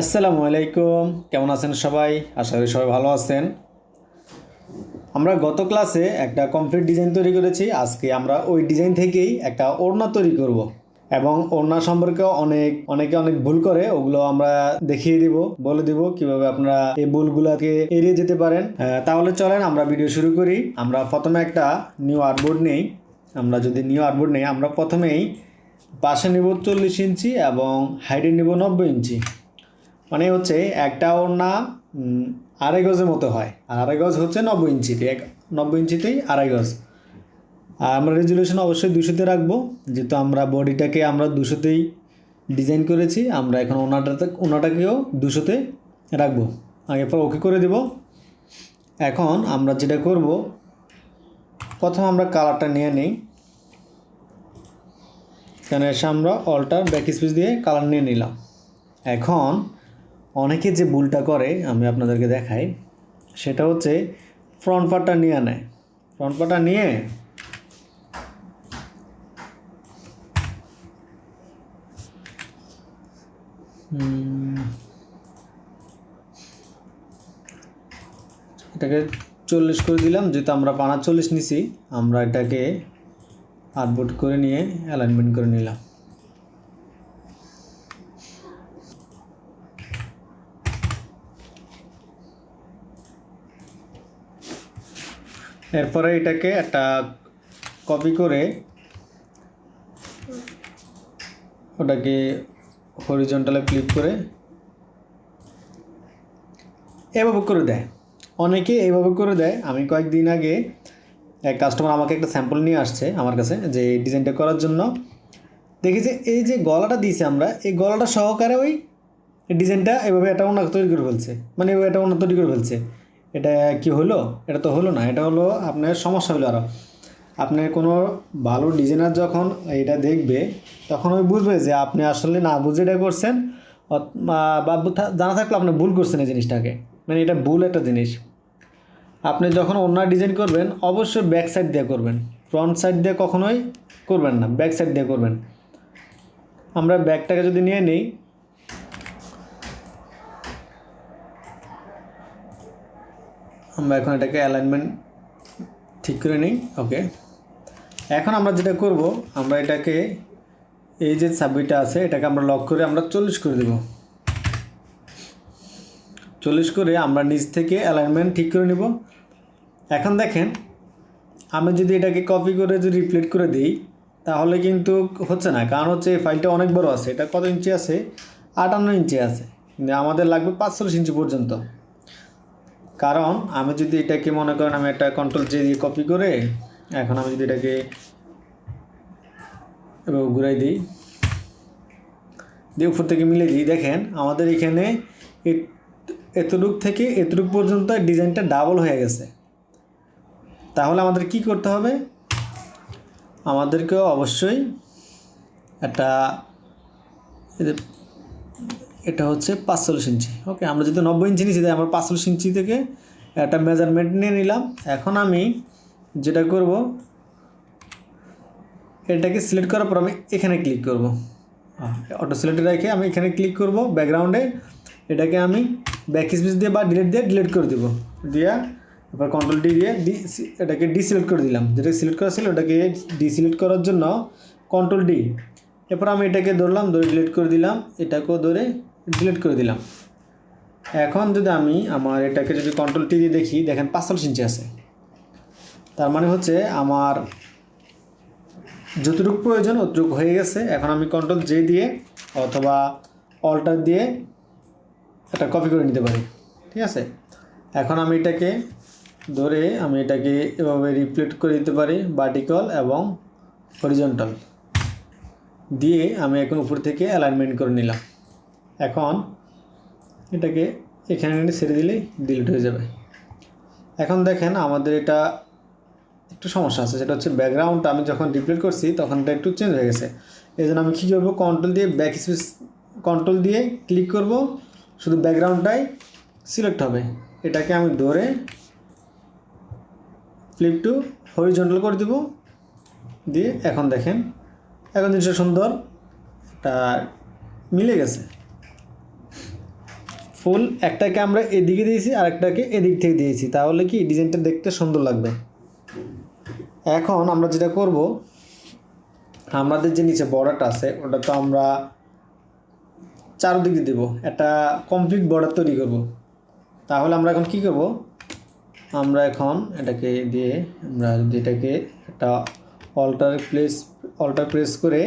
আসসালামু আলাইকুম। কেমন আছেন সবাই? আশা করি সবাই ভালো আছেন। আমরা গত ক্লাসে একটা কমপ্লিট ডিজাইন তৈরি করেছি। আজকে আমরা ওই ডিজাইন থেকেই একটা ওড়না তৈরি করব। এবং ওড়না সম্পর্কে অনেক অনেকে অনেক ভুল করে ওগুলো আমরা দেখিয়ে দিব বলে দিব কীভাবে আপনারা এই ভুলগুলোকে এড়িয়ে যেতে পারেন। আহ, তাহলে চলেন আমরা ভিডিও শুরু করি। আমরা প্রথমে একটা নিউ আর্টবোর্ড নেই। আমরা যদি নিউ আর্টবোর্ড নেই আমরা প্রথমেই পাশে নেব চল্লিশ ইঞ্চি এবং হাইটে নেব নব্বই ইঞ্চি। মানে হচ্ছে একটা ওড়না আড়াই গজের মতো হয়। আর আড়াই গজ হচ্ছে নব্বই ইঞ্চিতে। এক, নব্বই ইঞ্চিতেই আড়াই গজ। আর আমরা রেজুলেশন অবশ্যই দুশোতে রাখব। যেহেতু আমরা বডিটাকে আমরা দুশোতেই ডিজাইন করেছি, আমরা এখন ওনাটাতে ওনাটাকেও দুশোতে রাখব। আগে পর ওকে করে দেব। এখন আমরা যেটা করব, প্রথম আমরা কালারটা নিয়ে নিই। এখানে এসে আমরা অল্টার ব্যাক স্পেস দিয়ে কালার নিয়ে নিলাম। এখন অনেকে যে ভুলটা করে, আমি আপনাদেরকে দেখাই, সেটা হচ্ছে ফ্রন্ট পার্টটা নিয়ে নেয়। ফ্রন্ট পার্টটা নিয়ে এটাকে চল্লিশ করে দিলাম, যেহেতু আমরা পানা চল্লিশ নিছি, আমরা এটাকে আটবোর্ড করে নিয়ে অ্যালাইনমেন্ট করে নিলাম। এরপরে এটাকে একটা কপি করে ওটাকে হরিজন্টালে ফ্লিপ করে এভাবে করে দেয়। অনেকে এইভাবে করে দেয়। আমি কয়েকদিন আগে এক কাস্টমার আমাকে একটা স্যাম্পল নিয়ে আসছে আমার কাছে যে ডিজাইনটা করার জন্য। দেখি যে এই যে গলাটা দিয়েছে আমরা, এই গলাটা সহকারে ওই ডিজাইনটা এভাবে এটা ওনা তৈরি করে ফেলছে। মানে এভাবে এটা ওনা তৈরি করে ফেলছে। এটা কি হলো? এটা তো হলো না, এটা হলো আপনার সমস্যা হলো আরও আপনার কোনো ভালো ডিজাইনার যখন এটা দেখবে, তখন ওই বুঝবে যে আপনি আসলে না বুঝে এটা করছেন বা- জানা থাকলে আপনি ভুল করছেন এই জিনিসটাকে। মানে এটা ভুল একটা জিনিস। আপনি যখন অন্য ডিজাইন করবেন, অবশ্যই ব্যাক সাইড দিয়ে করবেন। ফ্রন্ট সাইড দিয়ে কখনোই করবেন না ব্যাক সাইড দিয়ে করবেন। আমরা ব্যাগটাকে যদি নিয়ে নিই আমরা এখন এটাকে অ্যালাইনমেন্ট ঠিক করে নিই ওকে এখন আমরা যেটা করব, আমরা এটাকে এই যে সাবমিটটা আছে, এটাকে আমরা লক করে আমরা চল্লিশ করে দেব। চল্লিশ করে আমরা নিজ থেকে অ্যালাইনমেন্ট ঠিক করে নিব। এখন দেখেন, আমি যদি এটাকে কপি করে যদি রিপ্লেট করে দিই, তাহলে কিন্তু হচ্ছে না, কারণ হচ্ছে এই ফাইলটা অনেক বড় আছে, এটা কত ইঞ্চি আছে? আটান্ন ইঞ্চি আছে আমাদের লাগবে পাঁচচল্লিশ ইঞ্চি পর্যন্ত। কারণ আমি যদি এটাকে মনে করেন আমি একটা কন্ট্রোল জে দিয়ে কপি করে, এখন আমি যদি এটাকে এবার ঘুরাই দিই, দিয়ে উপর থেকে মিলে দিই, দেখেন আমাদের এখানে এতটুক থেকে এতটুক পর্যন্ত ডিজাইনটা ডাবল হয়ে গেছে। তাহলে আমাদের কি করতে হবে? আমাদেরকে অবশ্যই একটা এটা হচ্ছে পাঁচচল্লিশ ইঞ্চি। ওকে, আমরা যদি নব্বই ইঞ্চি নিচ্ছি তাই আমরা পাঁচচল্লিশ ইঞ্চি থেকে একটা মেজারমেন্ট নিয়ে নিলাম। এখন আমি যেটা করব, এটাকে সিলেক্ট করার পর আমি এখানে ক্লিক করব। অটো সিলেক্টে রেখে আমি এখানে ক্লিক করব ব্যাকগ্রাউন্ডে এটাকে আমি ব্যাক স্পেস দিয়ে বা ডিলেট দিয়ে ডিলিট করে দেবো। দিয়া এবার কন্ট্রোল ডি দিয়ে ডি এটাকে ডিসিলেক্ট করে দিলাম। যেটা সিলেক্ট করা ছিল, ওটাকে ডিসিলেক্ট করার জন্য কন্ট্রোল ডি এরপর আমি এটাকে ধরলাম, ধরে ডিলিট করে দিলাম। এটাকেও ধরে ডিলিট করে দিলাম। এখন যদি আমি আমার এটাকে যদি কন্ট্রোল টি দিয়ে দেখি, দেখেন পাঁচচল্লিশ ইঞ্চি আছে। তার মানে হচ্ছে আমার যতটুকু প্রয়োজন অতটুকু হয়ে গেছে। এখন আমি কন্ট্রোল জে দিয়ে অথবা অল্টার দিয়ে এটা কপি করে নিতে পারি। ঠিক আছে? এখন আমি এটাকে ধরে আমি এটাকে এভাবে রিপ্লেট করে দিতে পারি ভার্টিক্যাল এবং হরিজন্টাল দিয়ে আমি এখন উপর থেকে অ্যালাইনমেন্ট করে নিলাম। এখন এটাকে এখানে ছেড়ে দিলেই ডিলিট হয়ে যাবে। এখন দেখেন আমাদের এটা একটু সমস্যা আছে, সেটা হচ্ছে ব্যাকগ্রাউন্ডটা আমি যখন রিপ্লেট করছি তখন এটা একটু চেঞ্জ হয়ে গেছে। এই জন্য আমি কী করব? কন্ট্রোল দিয়ে ব্যাক স্পেস কন্ট্রোল দিয়ে ক্লিক করব। শুধু ব্যাকগ্রাউন্ডটাই সিলেক্ট হবে। এটাকে আমি ধরে ফ্লিপ টু হরিজন্টাল করে দেবো। দিয়ে এখন দেখেন, এখন জিনিসটা সুন্দর, একটা মিলে গেছে। ফুল, একটাকে আমরা এদিকে দিয়েছি আর একটাকে এদিক থেকে দিয়েছি। তাহলে কি ডিজাইনটা দেখতে সুন্দর লাগবে? এখন আমরা যেটা করব, আমাদের যে নিচে বর্ডারটা আছে, ওটা তো আমরা চারদিকে দেব। একটা কমপ্লিট বর্ডার তৈরি করব। তাহলে আমরা এখন কি করব? আমরা এখন এটাকে দিয়ে, আমরা যদি এটাকে একটা অল্টার প্লেস অল্টার প্রেস করে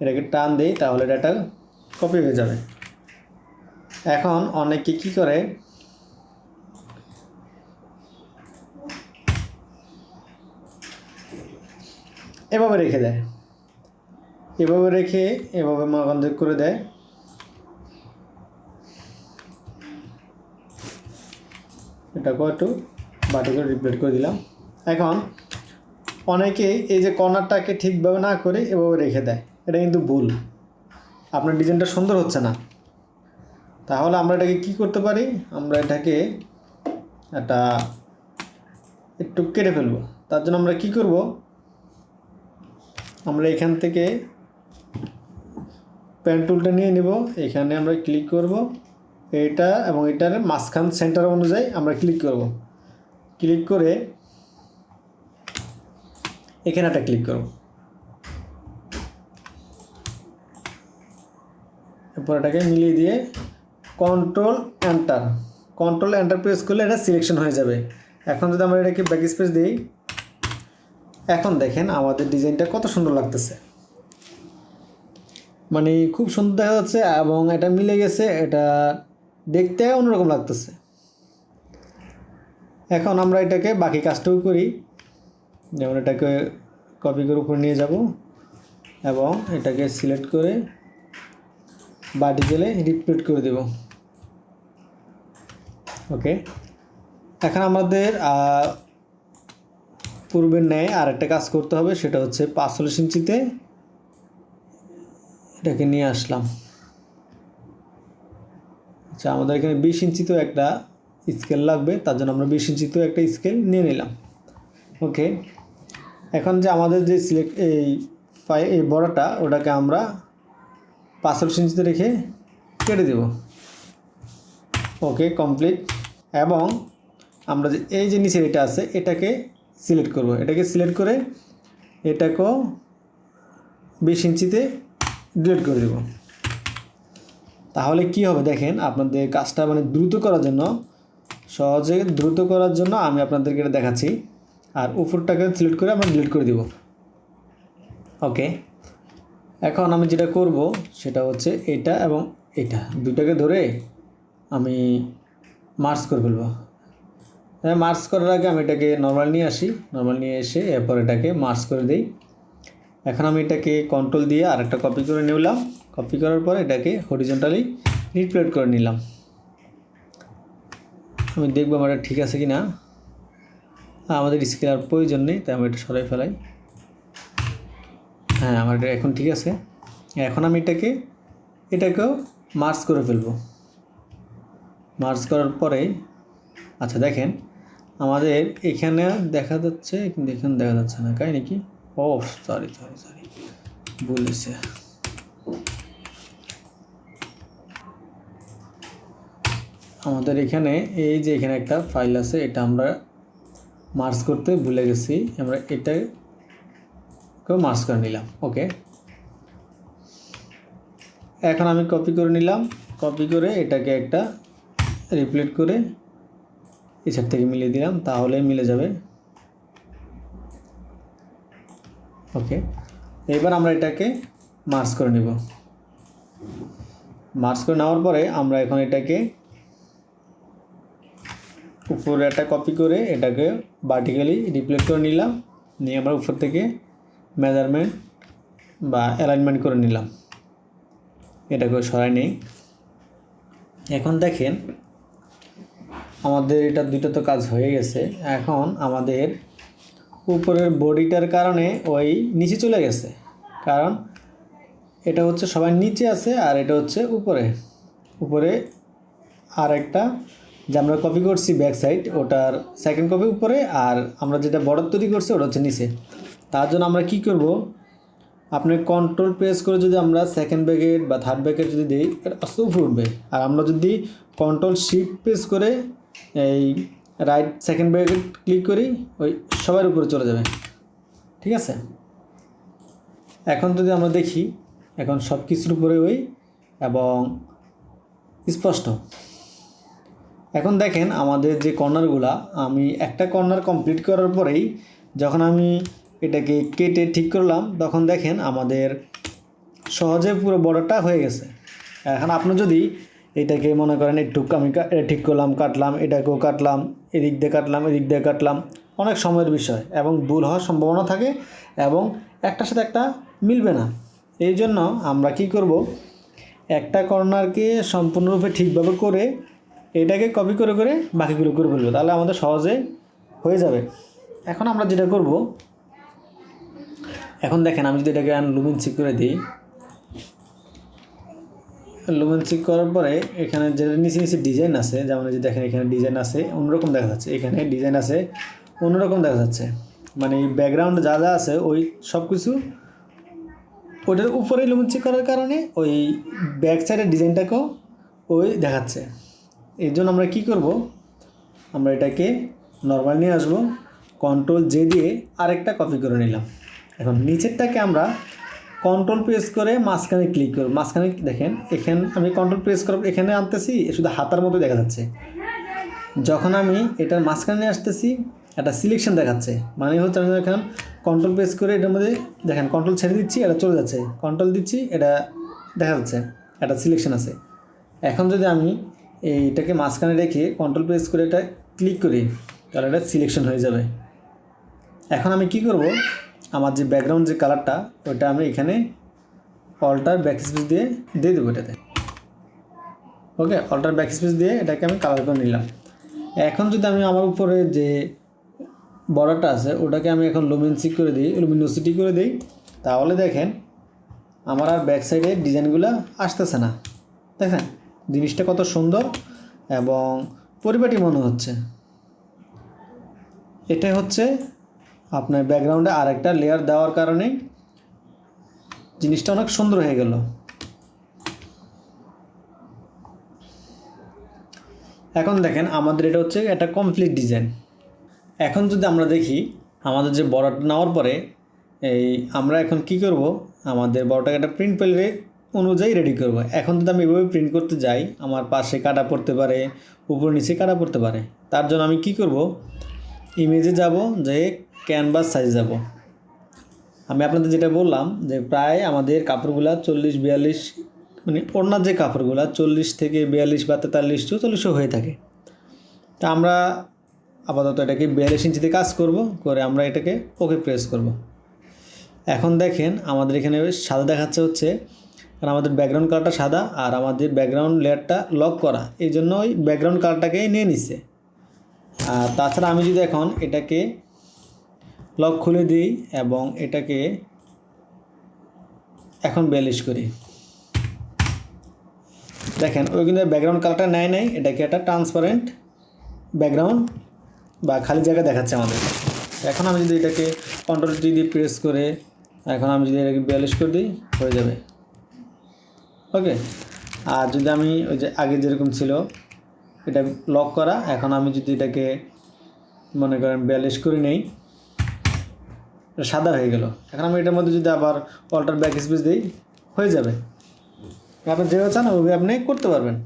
এটাকে টান দিই, তাহলে এটা কপি হয়ে যাবে। এখন অনেকে কি করে? এভাবে রেখে দেয়। এভাবে রেখে এভাবে মাগান্ধ করে দেয়। এটাকেও একটু বাটি করে রিপ্লেট করে দিলাম। এখন অনেকে এই যে কর্নারটাকে ঠিকভাবে না করে এভাবে রেখে দেয়। এটা কিন্তু ভুল। আপনার ডিজাইনটা সুন্দর হচ্ছে না। তাহলে আমরা এটাকে কি করতে পারি? আমরা এটাকে একটা একটু কেটে ফেলব। তার জন্য আমরা কি করব? আমরা এখান থেকে পেন টুলটা নিয়ে নিব। এখানে আমরা ক্লিক করব। এটা এবং এটার মাঝখান সেন্টার অনুযায়ী আমরা ক্লিক করব। ক্লিক করে এখানে একটা ক্লিক করব। এরপর এটাকে মিলিয়ে দিয়ে control enter control enter press করলে এটা সিলেকশন হয়ে যাবে। এখন যদি আমরা এটাকে ব্যাক স্পেস দিই, এখন দেখেন আমাদের ডিজাইনটা কত সুন্দর লাগতেছে। মানে খুব সুন্দর দেখা যাচ্ছে এবং এটা মিলে গেছে, এটা দেখতে অন্যরকম লাগতেছে। এখন আমরা এটাকে বাকি কাজটাও করি। যেমন এটাকে কপি করে উপরে নিয়ে যাব এবং এটাকে সিলেক্ট করে বাটি গেলে রিপ্লেট করে দেব। ওকে এখন আমাদের পূর্বের ন্যায় আর একটা কাজ করতে হবে, সেটা হচ্ছে পাঁচচল্লিশ ইঞ্চিতে এটাকে নিয়ে আসলাম। আচ্ছা আমাদের এখানে বিশ ইঞ্চিতেও একটা স্কেল লাগবে, তার জন্য আমরা বিশ ইঞ্চিতেও একটা স্কেল নিয়ে নিলাম। ওকে এখন যে আমাদের যে সিলেক্ট এই ফাই এই বড়টা, ওটাকে আমরা পাঁচচল্লিশ ইঞ্চিতে রেখে কেটে দেব। ওকে কমপ্লিট এবং আমরা যে এই যে নিচের এটা আছে, এটাকে সিলেক্ট করব। এটাকে সিলেক্ট করে এটাকেও বিশ ইঞ্চিতে ডিলিট করে দেব। তাহলে কি হবে দেখেন, আপনাদের কাজটা মানে দ্রুত করার জন্য, সহজে দ্রুত করার জন্য আমি আপনাদেরকে এটা দেখাচ্ছি। আর উপরটাকে সিলেক্ট করে আমরা ডিলিট করে দিব। ওকে এখন আমি যেটা করব সেটা হচ্ছে এটা এবং এটা দুটাকে ধরে আমি মার্চ করে ফেলব। হ্যাঁ মার্চ করার আগে আমি এটাকে নর্মাল নিয়ে আসি। নর্মাল নিয়ে এসে এরপর এটাকে মার্চ করে দিই। এখন আমি এটাকে কন্ট্রোল দিয়ে আরেকটা কপি করে নিলাম। কপি করার পর এটাকে হরিজন্টালি রিপ্লেট করে নিলাম। আমি দেখব আমার ঠিক আছে কি না আমাদের স্কেল আর প্রয়োজন নেই, তাই আমি এটা সরাই ফেলাই। হ্যাঁ আমার এটা এখন ঠিক আছে। এখন আমি এটাকে, এটাকেও মার্চ করে ফেলব। মার্চ করার পরে আচ্ছা দেখেন, আমাদের এখানে দেখা যাচ্ছে কিন্তু এখানে দেখা যাচ্ছে না তাই নাকি ও সরি সরি সরি বলেছে। আমাদের এখানে এই যে এখানে একটা ফাইল আছে, এটা আমরা মার্চ করতে ভুলে গেছি। আমরা এটাকেও মার্চ করে নিলাম ওকে এখন আমি কপি করে নিলাম কপি করে এটাকে একটা রিপ্লেট করে সাইড থেকে মিলিয়ে দিলাম, তাহলে মিলে যাবে ওকে এবার আমরা এটাকে মার্চ করে নেব। মার্চ করে নেওয়ার পরে আমরা এখন এটাকে উপরে একটা কপি করে এটাকে ভার্টিক্যালি রিপ্লেট করে নিলাম, নিয়ে আমরা উপর থেকে মেজারমেন্ট বা অ্যালাইনমেন্ট করে নিলাম। এটা এটাকে সরাই নেই। এখন দেখেন, আমাদের এটা দুটো তো কাজ হয়ে গেছে। এখন আমাদের উপরের বডিটার কারণে ওই নিচে চলে গেছে। কারণ এটা হচ্ছে সবাই নিচে আছে আর এটা হচ্ছে উপরে। উপরে আর একটা যে আমরা কপি করছি ব্যাক সাইড ওটার সেকেন্ড কপি উপরে আর আমরা যেটা বর্ডার তৈরি করছি, ওটা হচ্ছে নিচে। তার জন্য আমরা কি করব? আপনি কন্ট্রোল প্রেস করে যদি আমরা সেকেন্ড ব্যাকেট বা থার্ড ব্যাকেট যদি দিই, এটা উঠবে। আর আমরা যদি কন্ট্রোল শিফট প্রেস করে এই রাইট সেকেন্ড ব্যাকেট ক্লিক করি, ওই সবার উপরে চলে যাবে। ঠিক আছে? এখন যদি আমরা দেখি, এখন সব কিছুর উপরে ওই এবং স্পষ্ট। এখন দেখেন আমাদের যে কর্নারগুলা আমি একটা কর্নার কমপ্লিট করার পরেই যখন আমি এটাকে কেটে ঠিক করলাম। তখন দেখেন আমাদের সহজে পুরো বর্ডারটা হয়ে গেছে। এখন আপনি যদি এটাকে মনে করেন একটু আমি ঠিক করলাম, কাটলাম, এটাকেও কাটলাম, এদিক দিয়ে কাটলাম, এদিক দিয়ে কাটলাম, অনেক সময়ের বিষয় এবং ভুল হওয়ার সম্ভাবনা থাকে এবং একটার সাথে একটা মিলবে না। এই জন্য আমরা কি করব? একটা কর্নারকে সম্পূর্ণরূপে ঠিকভাবে করে এটাকে কপি করে করে বাকিগুলো করে ফেলব। তাহলে আমাদের সহজে হয়ে যাবে। এখন আমরা যেটা করব এখন দেখেন, আমি যদি এটাকে লুমিন চেক করে দিই। লুমিন চেক করার পরে এখানে যে নিচে নিচে ডিজাইন আছে, যেমন যে দেখেন এখানে ডিজাইন আছে, অন্যরকম দেখা যাচ্ছে। এখানে ডিজাইন আছে, অন্যরকম দেখা যাচ্ছে। মানে ব্যাকগ্রাউন্ড যা যা আছে, ওই সব কিছু ওটার উপরে লুমিন চেক করার কারণে ওই ব্যাক সাইডের ডিজাইনটাকেও ওই দেখাচ্ছে। এর জন্য আমরা কি করব? আমরা এটাকে নর্মাল নিয়ে আসব কন্ট্রোল জে দিয়ে আরেকটা কপি করে নিলাম। এখন নিচেরটাকে আমরা কন্ট্রোল প্রেস করে মাঝখানে ক্লিক করব। মাঝখানে দেখেন, এখানে আমি কন্ট্রোল প্রেস পর এখানে আনতেছি শুধু হাতার মতো দেখা যাচ্ছে। যখন আমি এটার মাঝখানে আসতেছি, একটা সিলেকশন দেখাচ্ছে। মানে হচ্ছে আমি এখন কন্ট্রোল প্রেস করে এটার মধ্যে দেখেন কন্ট্রোল ছেড়ে দিচ্ছি, এটা চলে যাচ্ছে। কন্ট্রোল দিচ্ছি, এটা দেখা যাচ্ছে, একটা সিলেকশন আছে। এখন যদি আমি এইটাকে মাঝখানে রেখে কন্ট্রোল প্রেস করে এটা ক্লিক করি, তাহলে এটা সিলেকশন হয়ে যাবে। এখন আমি কি করব? আমার যে ব্যাকগ্রাউন্ড যে কালারটা ওটা আমি এখানে অল্টার ব্যাক স্পেস দিয়ে দিয়ে দেবো এটাতে। ওকে অল্টার ব্যাক স্পেস দিয়ে এটাকে আমি কালার করে নিলাম। এখন যদি আমি আমার উপরে যে বর্ডারটা আছে, ওটাকে আমি এখন লুমিনসি করে দিই লুমিনোসিটি করে দিই, তাহলে দেখেন আমার আর ব্যাক সাইডে ডিজাইনগুলো আসতেছে না। দেখেন, জিনিসটা কত সুন্দর এবং পরিপাটি মনে হচ্ছে। এটা হচ্ছে আপনার ব্যাকগ্রাউন্ডে আরেকটা লেয়ার দেওয়ার কারণে জিনিসটা অনেক সুন্দর হয়ে গেল। এখন দেখেন, আমাদের এটা হচ্ছে একটা কমপ্লিট ডিজাইন এখন যদি আমরা দেখি, আমাদের যে বড়টা নেওয়ার পরে, এই আমরা এখন কি করব? আমাদের বড়টাকে একটা প্রিন্ট পেলে অনুযায়ী রেডি করব। এখন যদি আমি এভাবে প্রিন্ট করতে যাই, আমার পাশে কাটা পড়তে পারে, উপর নিচে কাটা পড়তে পারে, তার জন্য আমি কি করব? ইমেজে যাব যে ক্যানভাস সাইজ যাব আমি আপনাদের যেটা বললাম যে প্রায় আমাদের কাপড়গুলা চল্লিশ, বিয়াল্লিশ মানে ওনার যে কাপড়গুলা চল্লিশ থেকে বিয়াল্লিশ বা তেতাল্লিশ চৌচল্লিশও হয়ে থাকে। তা আমরা আপাতত এটাকে বিয়াল্লিশ ইঞ্চিতে কাজ করব, করে আমরা এটাকে ওকে প্রেস করব। এখন দেখেন আমাদের এখানে সাদা দেখাচ্ছে হচ্ছে, কারণ আমাদের ব্যাকগ্রাউন্ড কালারটা সাদা আর আমাদের ব্যাকগ্রাউন্ড লেয়ারটা লক করা। এই জন্য ওই ব্যাকগ্রাউন্ড কালারটাকেই নিয়ে নিচ্ছে আর তাছাড়া আমি যদি এখন এটাকে লক খুলে দিই এবং এটাকে এখন বিয়াল্লিশ করি। দেখেন, ওই কিন্তু ব্যাকগ্রাউন্ড কালারটা নেয় নাই, এটাকে একটা ট্রান্সপারেন্ট ব্যাকগ্রাউন্ড বা খালি জায়গা দেখাচ্ছে আমাদের। এখন আমি যদি এটাকে কন্ট্রোল টি দিয়ে প্রেস করে, এখন আমি যদি এটাকে বিয়াল্লিশ করে দিই, হয়ে যাবে। ওকে আর যদি আমি ওই যে আগে যেরকম ছিল, এটা লক করা, এখন আমি যদি এটাকে মনে করেন বিয়াল্লিশ করে নেই এটা সাদা হয়ে গেল। এখন আমি এটার মধ্যে যদি আবার অল্টার ব্যাক স্পেস দিই, হয়ে যাবে। আপনি যেভাবে চান ওইভাবে আপনি করতে পারবেন।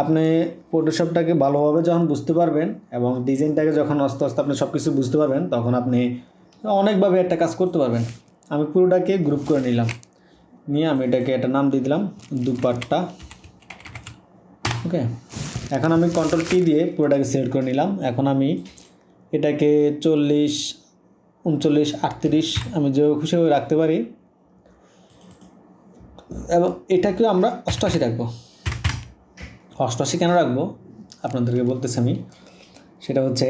আপনি ফটোশপটাকে ভালোভাবে যখন বুঝতে পারবেন এবং ডিজাইনটাকে যখন আস্তে আস্তে আপনি সব কিছু বুঝতে পারবেন, তখন আপনি অনেকভাবে একটা কাজ করতে পারবেন। আমি পুরোটাকে গ্রুপ করে নিলাম। নিয়ে আমি এটাকে একটা নাম দিয়ে দিলাম, দুপাট্টা। ওকে এখন আমি কন্ট্রোল টি দিয়ে পুরোটাকে সিলেক্ট করে নিলাম। এখন আমি এটাকে চল্লিশ উনচল্লিশ আটত্রিশ আমি যে খুশি হয়ে রাখতে পারি। এবং এটাকেও আমরা অষ্টআশি রাখব। অষ্টআশি কেন রাখব? আপনাদেরকে বলতেছি আমি। সেটা হচ্ছে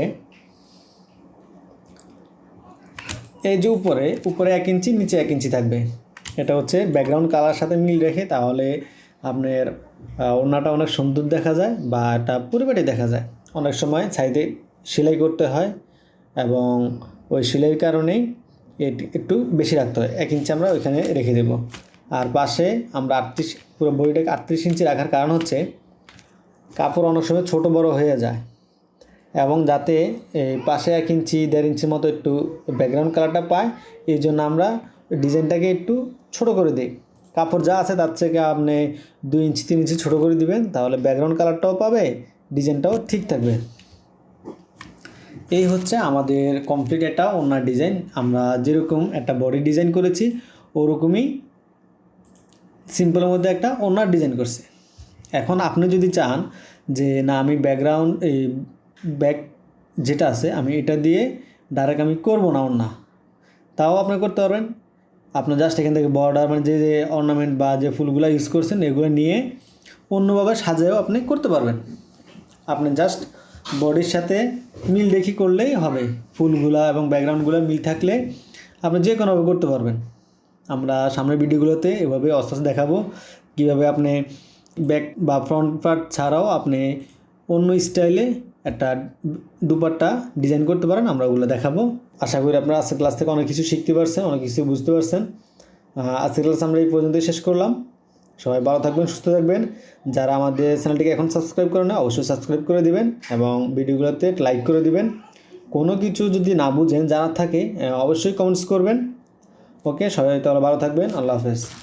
এই যে উপরে উপরে এক ইঞ্চি নিচে এক ইঞ্চি থাকবে। এটা হচ্ছে ব্যাকগ্রাউন্ড কালার সাথে মিল রেখে তাহলে আপনার আহ, ওড়নাটা অনেক সুন্দর দেখা যায় বা এটা পরিপাটি দেখা যায়। অনেক সময় সাইডে সেলাই করতে হয় এবং ওই সেলাইয়ের কারণেই এট- একটু বেশি রাখতে হয়। এক ইঞ্চি আমরা ওইখানে রেখে দেব। আর পাশে আমরা আটত্রিশ, পুরো বডিটাকে আটত্রিশ ইঞ্চি রাখার কারণ হচ্ছে কাপড় অনেক সময় ছোটো বড় হয়ে যায় এবং যাতে এই পাশে এক ইঞ্চি, দেড় ইঞ্চির মতো একটু ব্যাকগ্রাউন্ড কালারটা পায়, এই জন্য আমরা ডিজাইনটাকে একটু ছোট করে দিই। কাপড় যা আছে তার থেকে আপনি দুই ইঞ্চি, তিন ইঞ্চি ছোটো করে দিবেন, তাহলে ব্যাকগ্রাউন্ড কালারটাও পাবে, ডিজাইনটাও ঠিক থাকবে। এই হচ্ছে আমাদের কমপ্লিট একটা ওনার ডিজাইন আমরা যেরকম একটা বডি ডিজাইন করেছি, ওরকমই সিম্পলের মধ্যে একটা ওনার ডিজাইন করছে। এখন আপনি যদি চান যে, না, আমি ব্যাকগ্রাউন্ড এই ব্যাক যেটা আছে, আমি এটা দিয়ে ডাইরেক্ট আমি করব না ওনা তাও আপনি করতে পারবেন। আপনার জাস্ট এখান থেকে বর্ডার মানে যে যে অর্নামেন্ট বা যে ফুলগুলো ইউজ করছেন, এগুলো নিয়ে অন্যভাবে সাজায়ও আপনি করতে পারবেন। আপনি জাস্ট বডির সাথে মিল দেখি করলেই হবে। ফুলগুলা এবং ব্যাকগ্রাউন্ডগুলো মিল থাকলে আপনি যে কোনোভাবে করতে পারবেন। আমরা সামনের ভিডিওগুলোতে এভাবে আস্তে আস্তে দেখাবো। কীভাবে আপনি ব্যাক বা ফ্রন্ট পার্ট ছাড়াও আপনি অন্য স্টাইলে একটা দুপাট্টা ডিজাইন করতে পারেন, আমরা ওগুলো দেখাবো। আশা করি আপনারা আজকের ক্লাস থেকে অনেক কিছু শিখতে পারছেন, অনেক কিছু বুঝতে পারছেন। আজকের ক্লাস আমরা এই পর্যন্তই শেষ করলাম। সবাই ভালো থাকবেন, সুস্থ থাকবেন। যারা আমাদের চ্যানেলটিকে এখন সাবস্ক্রাইব করে না অবশ্যই সাবস্ক্রাইব করে দিবেন এবং ভিডিওগুলোতে লাইক করে দিবেন। কোনো কিছু যদি না বুঝেন যারা থাকে, অবশ্যই কমেন্টস করবেন। ওকে সবাই তাহলে ভালো থাকবেন, আল্লাহ হাফেজ।